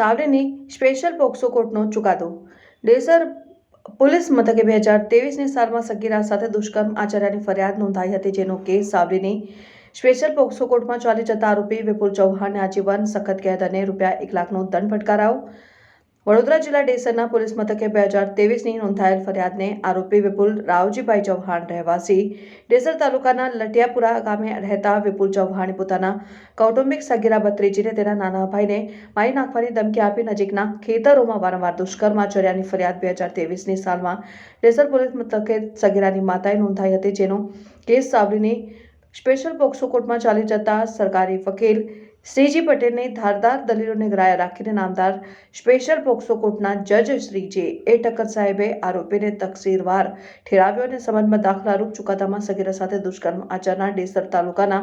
સાવલીની special POCSO કોર્ટનો ચુકાદો. Desar police મથકે બે હજાર ત્રેવીસની સાલમાં સગીરા સાથે દુષ્કર્મ આચર્યાની ફરિયાદ નોંધાઈ હતી જેનો કેસ સાવરીની સ્પેશિયલ પોક્સો કોર્ટમાં ચાલી જતા આરોપી વિપુલ ચૌહાણને આજીવન સખત કેદ અને રૂપિયા એક લાખનો દંડ ફટકારાયો વડોદરા જિલ્લા ડેસરના પોલીસ મથકે બે હજાર તેવીસની નોંધાયેલ ફરિયાદને આરોપી વિપુલ રાવજીભાઈ ચૌહાણ રહેવાસી ડેસર તાલુકાના લટિયાપુરા ગામે રહેતા વિપુલ ચૌહાણે પોતાના કૌટુંબિક સગીરા ભત્રીજીને તેના નાના ભાઈને મારી નાખવાની ધમકી આપી નજીકના ખેતરોમાં વારંવાર દુષ્કર્મ આચર્યાની ફરિયાદ બે હજાર તેવીસની સાલમાં ડેસર પોલીસ મથકે સગીરાની માતાએ નોંધાઈ હતી, જેનો કેસ સાવલીની સ્પેશિયલ પોક્સો કોર્ટમાં ચાલી જતા સરકારી વકીલ શ્રીજી પટેલની ધારદાર દલીલોને ગ્રાહ્ય રાખીને નામદાર સ્પેશિયલ પોક્સો કોર્ટના જજ શ્રી જે એ ઠક્કર સાહેબે આરોપીને તકસીરવાર ઠેરાવ્યો અને સંબંધમાં દાખલારૂપ ચુકાદામાં સગીરા સાથે દુષ્કર્મ આચરનાર ડેસર તાલુકાના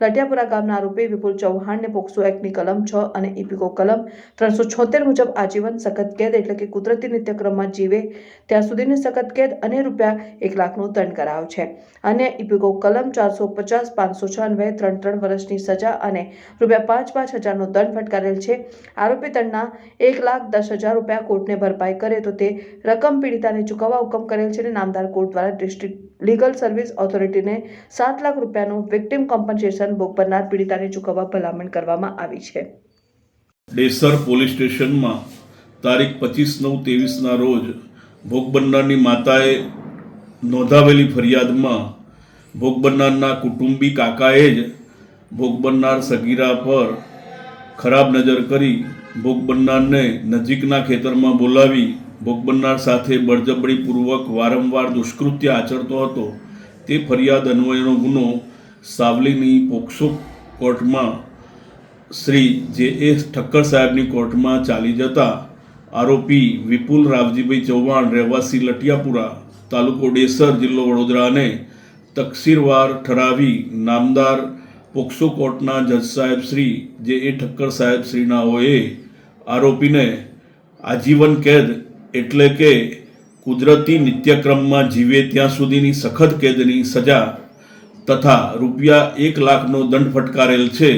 લટિયાપુરા ગામના આરોપી વિપુલ ચૌહાણને પોક્સો એક્ટની કલમ છ અને ઇપિકો કલમ ત્રણસો છોતેર મુજબ આજીવન સખત કેદ એટલે કે કુદરતી નિત્યક્રમમાં જીવે ત્યાં સુધીની સખત કેદ અને રૂપિયા એક લાખનો દંડ કરાયો છે. અને ઇપિકો કલમ ચારસો પચાસ, પાંચસો છ અન્વયે ત્રણ ત્રણ વર્ષની સજા અને રૂપિયા પાંચ પાંચ હજારનો દંડ ફટકારેલ છે. આરોપી દંડના એક લાખ દસ હજાર રૂપિયા કોર્ટને ભરપાઈ કરે તો તે રકમ પીડિતાને ચૂકવવા હુકમ કરેલ છે અને નામદાર કોર્ટ દ્વારા ડિસ્ટ્રિક્ટ લીગલ સર્વિસ ઓથોરિટીને સાત લાખ રૂપિયાનું વિક્ટિમ કોમ્પન્સેશન ભોગ બનનાર પીડિતાને ચૂકવવા ભલામણ કરવામાં આવી છે. ડેસર પોલીસ સ્ટેશનમાં તારીખ પચીસ નવ ત્રેવીસના રોજ ભોગ બનનારની માતાએ નોંધાવેલી ફરિયાદમાં ભોગ બનનારના કુટુંબી કાકાએ જ ભોગ બનનાર સગીરા પર ખરાબ નજર કરી ભોગ બનનારને નજીકના ખેતરમાં બોલાવી ભોગ બનનાર સાથે બળજબળીપૂર્વક વારંવાર દુષ્કૃત્ય આચરતો હતો. તે ફરિયાદ અન્વયનો ગુનો સાવલીની પોક્સો કોર્ટમાં શ્રી જે એ ઠક્કર સાહેબની કોર્ટમાં ચાલી જતા આરોપી વિપુલ રાવજીભાઈ ચૌહાણ રહેવાસી લટિયાપુરા તાલુકો ડેસર જિલ્લો વડોદરાને તકસીરવાર ઠરાવી નામદાર પોક્સો કોર્ટના જજ સાહેબ શ્રી, જે એ ઠક્કર સાહેબ શ્રીના હોય આરોપીને આજીવન કેદ એટલે કે કુદરતી નિત્યક્રમમાં જીવે ત્યાં સુધીની સખત કેદની સજા તથા રૂપિયા એક લાખનો દંડ ફટકારેલ છે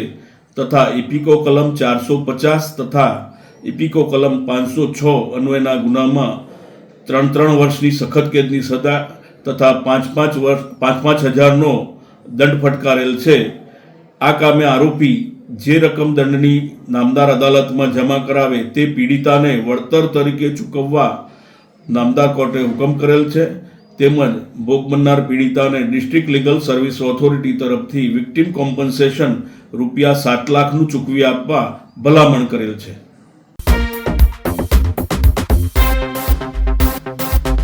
તથા ઇપિકો કલમ ચારસો પચાસ તથા ઇપિકો કલમ પાંચસો છ અન્વયના ગુનામાં ત્રણ ત્રણ વર્ષની સખત કેદની સજા તથા પાંચ પાંચ વર્ષ પાંચ પાંચ હજારનો દંડ ફટકારેલ છે. આ કામે આરોપી જે રકમ દંડની નામદાર અદાલતમાં જમા કરાવે તે પીડિતાને વળતર તરીકે ચૂકવવા નામદાર કોર્ટે હુકમ કરેલ છે. તેમજ ભોગ બનનાર પીડિતાને ડિસ્ટ્રિક્ટ લીગલ સર્વિસ ઓથોરિટી તરફથી વિક્ટિમ કોમ્પન્સેશન રૂપિયા સાત લાખનું ચૂકવી આપવા ભલામણ કરેલ છે.